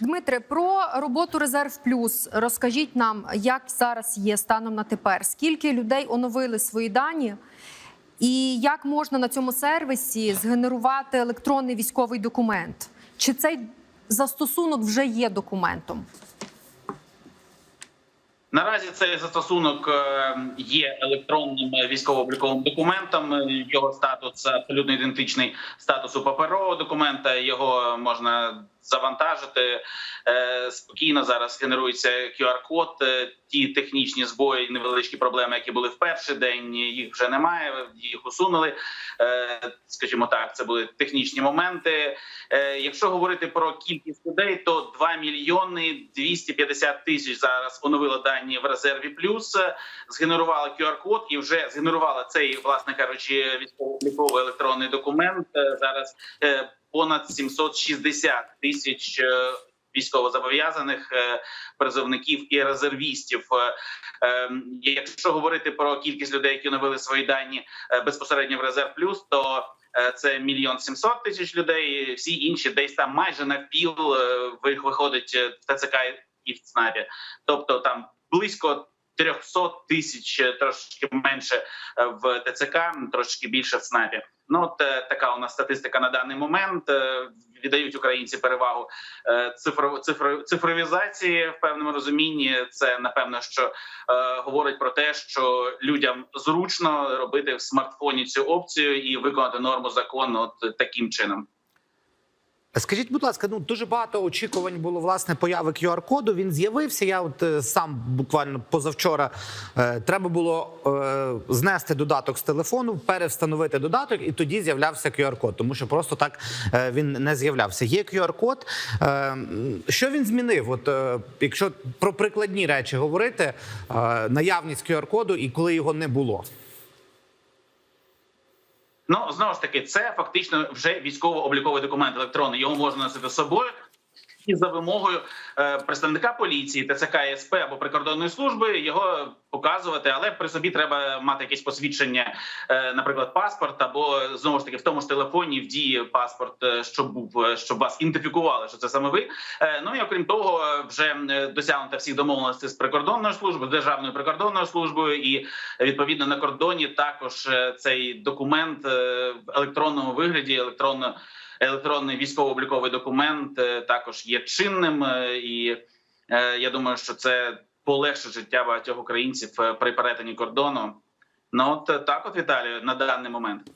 Дмитре, про роботу Резерв Плюс розкажіть нам, як зараз є станом на тепер. Скільки людей оновили свої дані, і як можна на цьому сервісі згенерувати електронний військовий документ? Чи цей застосунок вже є документом? Наразі цей застосунок е, є електронним військово-обліковим документом. Його статус абсолютно ідентичний статусу паперового документа. Його можна завантажити Е, спокійно. Зараз генерується QR-код. Е, Ті технічні збої, невеличкі проблеми, які були в перший день, їх вже немає. Їх усунули. Е, Скажімо так, це були технічні моменти. Якщо говорити про кількість людей, то 2 мільйони 250 тисяч зараз оновило дані в резерві плюс, згенерували QR-код і вже згенерували цей, власне кажучи, військово-обліковий електронний документ. Зараз понад 760 тисяч е, військовозобов'язаних е, призовників і резервістів. Е, Якщо говорити про кількість людей, які оновили свої дані безпосередньо в резерв плюс, то це мільйон сімсот тисяч людей. Всі інші десь там майже навпіл виходить в ТЦК і в ЦНАПі. Тобто там близько 300 тисяч, е, трошки менше е, в ТЦК, трошки більше в ЦНАПі. Ну от е, така у нас статистика на даний момент. Віддають українці перевагу е, цифро, цифро, цифровізації в певному розумінні. Це напевно, що е, говорить про те, що людям зручно робити в смартфоні цю опцію і виконати норму закону от таким чином. Скажіть, будь ласка, ну дуже багато очікувань було власне появи QR-коду. Він з'явився. Я от е, сам буквально позавчора е, треба було е, знести додаток з телефону, перевстановити додаток, і тоді з'являвся QR-код, тому що просто так е, він не з'являвся. Є QR-код. Е, що він змінив? От е, якщо про прикладні речі говорити, е, наявність QR-коду і коли його не було. Ну знову ж таки, це фактично вже військово-обліковий документ електронний. Його можна носити з собою. І за вимогою е, представника поліції, ТЦК СП або прикордонної служби його показувати, але при собі треба мати якесь посвідчення, е, наприклад, паспорт, або знову ж таки в тому ж телефоні в дії паспорт, е, щоб був щоб вас ідентифікували, що це саме ви. Ну і окрім того, вже досягнуто всіх домовленостей з прикордонною службою, з державною прикордонною службою, і відповідно на кордоні також цей документ в електронному вигляді, електронно електронний військово-обліковий документ е, також є чинним, е, і е, я думаю, що це полегшить життя багатьох українців при перетині кордону. Ну от так, от Віталію, на даний момент.